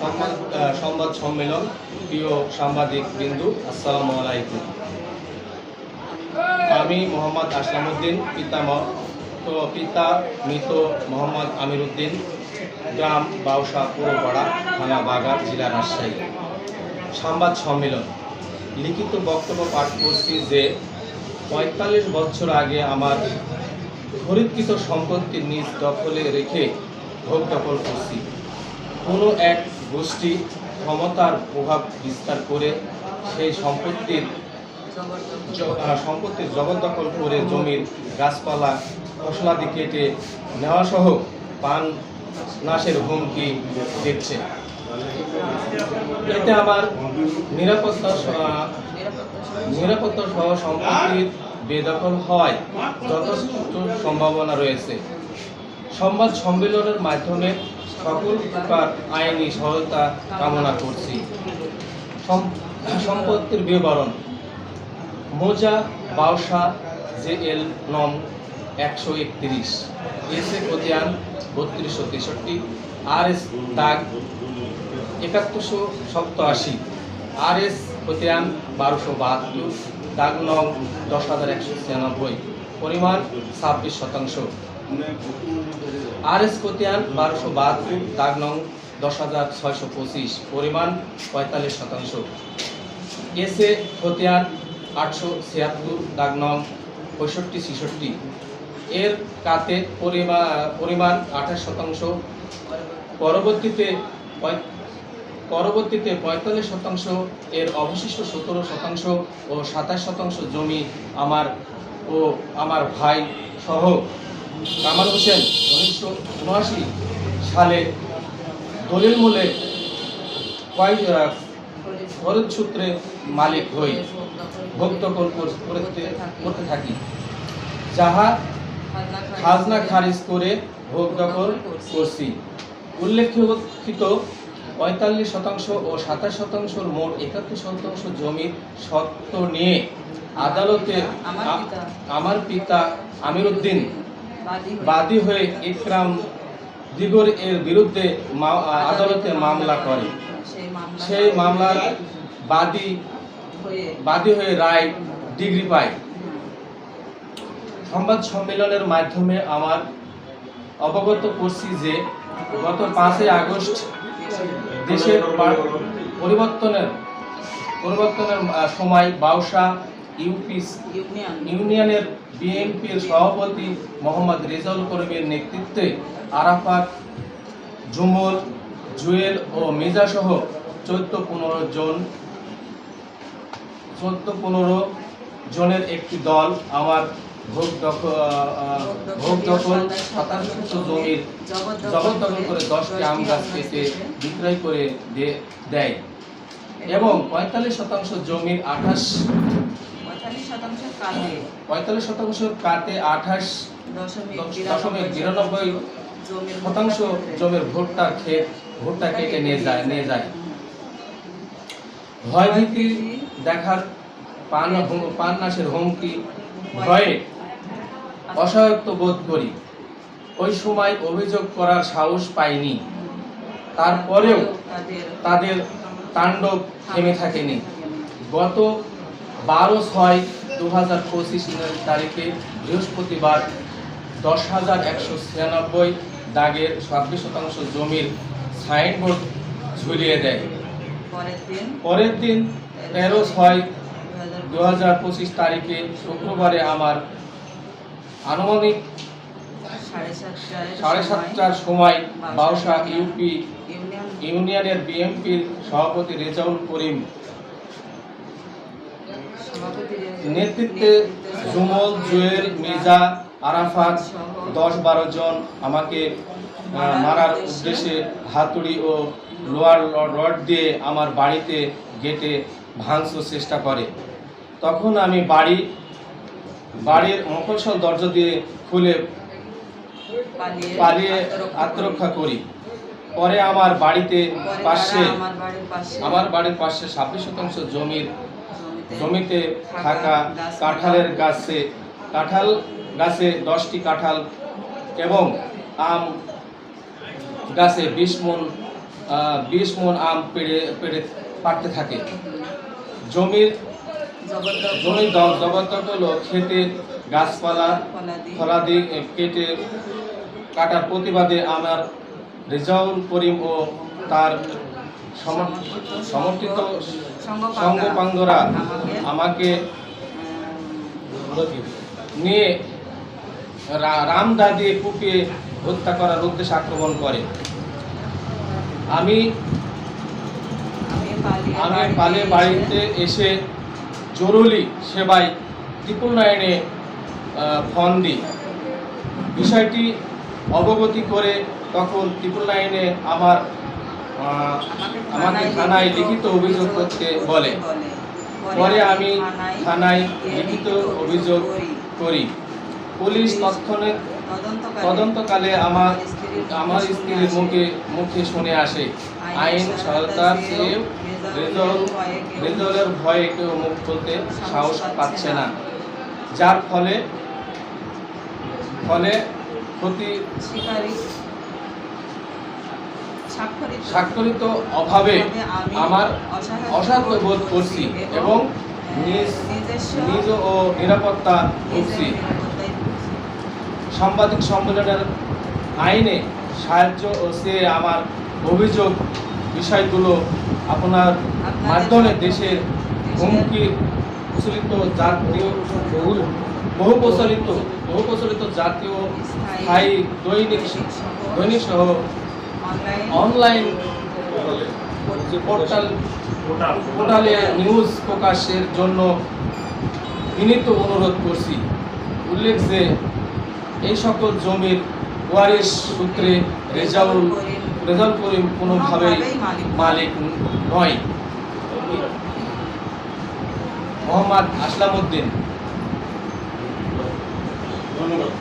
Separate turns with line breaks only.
সংবাদ সংবাদ সম্মেলন, প্রিয় সাংবাদিক বিন্দু, আসসালামু আলাইকুম। আমি মোহাম্মদ আসলামউদ্দিন পিতামহ তো পিতা মৃত মোহাম্মদ আমির উদ্দিন গ্রাম বাউসা, পুরোপাড়া, থানা বাগান জেলা রাজশাহী। সংবাদ সম্মেলন। লিখিত বক্তব্য পাঠ করছি যে, পঁয়তাল্লিশ বছর আগে আমার খরিদকৃত সম্পত্তি নিজ দখলে রেখে ভোগ দখল করছি। কোনো এক গোষ্ঠী ক্ষমতার প্রভাব বিস্তার করে সেই সম্পত্তির সম্পত্তির জবরদখল করে জমির গাছপালা ফসলাদি কেটে নেওয়া সহ পান নাশের হুমকি দেখছে এতে আমার নিরাপত্তা নিরাপত্তা সহ সম্পত্তির বেদখল হওয়ায় যথেষ্ট সম্ভাবনা রয়েছে। সংবাদ সম্মেলনের মাধ্যমে সকল প্রকার আইনি সহায়তা কামনা করছি। সম- সম্পত্তির বিবরণ। মোজা, বাউসা, জে এল নম একশো একত্রিশ, এস এ কোতিয়ান বত্রিশশো তেষট্টি, আর এস দাগ একাত্তরশো সপ্তআশি আর এস কোতিয়ান বারোশো বাহাত্তর, দাগ নং দশ হাজার একশো ছিয়ানব্বই, পরিমাণ ছাব্বিশ শতাংশ। আর এস কোতিয়ান বারোশো বাহাত্তর, দাগ নং দশ হাজার ছয়শো পঁচিশ, পরিমাণ পঁয়তাল্লিশ শতাংশ। এস এ খতিয়ান আটশো ছিয়াত্তর, দাগ নং পঁয়ষট্টি ছেষট্টি। এর কাতে পরিমাণ পরিমাণ আঠাশ শতাংশ। পরবর্তীতে পরবর্তীতে পঁয়তাল্লিশ শতাংশ, এর অবশিষ্ট সতেরো শতাংশ ও সাতাশ শতাংশ জমি আমার ও আমার ভাই সহ কামাল হোসেন উনিশশো উনআশি সালে দলিল মূলে কয় আহ, খরচ সূত্রে মালিক হই? ভোগ দখল করতে করতে থাকি? যাহা খাজনা খারিজ করে ভোগ দখল করছি। উল্লেখিত পঁয়তাল্লিশ শতাংশ ও সাতাশ শতাংশের মোট একাত্তর শতাংশ জমির সত্ত্ব নিয়ে আদালতে
আমার পিতা।
আমার পিতা আমির উদ্দিন
বাদী হয়ে
ইকরাম দিগর এর বিরুদ্ধে আদালতে মামলা করে।
সেই
মামলার বাদী
হয়ে
বাদী হয়ে রায় ডিগ্রি পায়। সংবাদ সম্মেলনের মাধ্যমে আমার অবগত করছি যে গত পাঁচই আগস্ট দেশের পরিবর্তনের পরিবর্তনের সময় বাউসা ইউনিয়নের বিএনপির সভাপতি মোহাম্মদ রেজাউল করিমের নেতৃত্বে আরাফাত জুমল জুয়েল ও মির্জা সহ চোদ্দ পনেরো জন, চোদ্দ পনেরো জনের একটি দল। আমার শতাংশ জমির করে বিক্রয় করে দেয় এবং পঁয়তাল্লিশ শতাংশ জমির আঠাশ
পঁয়তাল্লিশ শতাংশ কাজে
পঁয়তাল্লিশ শতাংশ কাতে আঠাশ
দশমিক
বিরানব্বই শতাংশ জমির ভুট্টা ক্ষেত ভুট্টা কেটে নিয়ে যায় নিয়ে যায়। দেখার পান হুম- পান নাশের হুমকি ভয়ে অসহায়ত্ব বোধ করি। ওই সময় অভিযোগ করার সাহস পাইনি। তারপরেও
তাদের
তাদের তাণ্ডব থেমে থাকেনি। গত বারো ছয় দু হাজার পঁচিশ তারিখে বৃহস্পতিবার দশ হাজার একশো ছিয়ানব্বই দাগের ছাব্বিশ শতাংশ জমির সাইনবোর্ড ঝুলিয়ে দেয়।
পরের দিন?
তেরো ছয়
দু
হাজার পঁচিশ তারিখে শুক্রবারে আমার আনুমানিক
সাড়ে
সাতটার সময় বাউসা ইউপি ইউনিয়নের বিএনপির সভাপতি রেজাউল করিম নেতৃত্বে জুমল জুয়েল মির্জা আরাফাত দশ বারো জন আমাকে মারার উদ্দেশ্যে হাতুড়ি ও লোয়ার রড দিয়ে আমার বাড়িতে গেটে ভাঙচুর চেষ্টা করে। তখন আমি বাড়ি বাড়ির মফসল দরজা দিয়ে খুলে
পালিয়ে
আত্মরক্ষা করি। পরে আমার বাড়িতে পাশে
আমার বাড়ির পাশে
আমার বাড়ির পাশে ছাব্বিশ শতাংশ জমির
জমিতে
থাকা কাঁঠালের গাছে কাঁঠাল গাছে দশটি কাঁঠাল এবং আম গাছে বিশ মন বিশ মন আম পেড়ে পেড়ে পাড়তে থাকে। জমির জমির জবরদখল হলো ক্ষেতের গাছপালা
ফলাদি।
কেটে কাটার প্রতিবাদে আমার রেজাউল করিম ও তার সম- সমর্থিত সঙ্গপাঙ্গরা
আমাকে
আমাকে নিয়ে রা- রামদা দিয়ে কুপিয়ে হত্যা করার উদ্দেশ্যে আক্রমণ করে। আমি
আমি
পালে বাড়িতে এসে জরুরি সেবায় ত্রিপুল নাইনে ফোন দিই। বিষয়টি অবগতি করে তখন ত্রিপুল নাইনে আমার আমাকে থানায় লিখিত অভিযোগ করতে বলে। পরে আমি থানায় লিখিত অভিযোগ করি। পুলিশ তৎক্ষণে তদন্তকালে আমার আমার স্ত্রীর মুখে মুখে শুনে আসে। আইন সহায়তার চেয়ে রেজল রেজলের ভয়ে কেউ মুখ খুলতে সাহস পাচ্ছে না। যার ফলে ফলে ক্ষতি
স্বাক্ষরিত
অভাবে আমার অসাধ্য বোধ করছি এবং নিজ নিজ ও নিরাপত্তা করছি
ভুগছি।
সাংবাদিক সম্মেলনের আইনে সাহায্য ও সে আমার অভিযোগ বিষয়গুলো আপনার মাধ্যমে দেশের হুমকি প্রচলিত জাতীয় বহু বহু প্রচলিত বহু প্রচলিত জাতীয় স্থায়ী দৈনিক দৈনিক সহ
অনলাইন
অনলাইন পোর্টাল পোর্টালে নিউজ প্রকাশের জন্য বিনীত অনুরোধ করছি। উল্লেখ যে এই সকল জমির ওয়ারিশ সূত্রে রেজাউল রেজাউল করিম। কোনোভাবেই মালিক নয়। মোহাম্মদ আসলাম উদ্দিন ধন্যবাদ।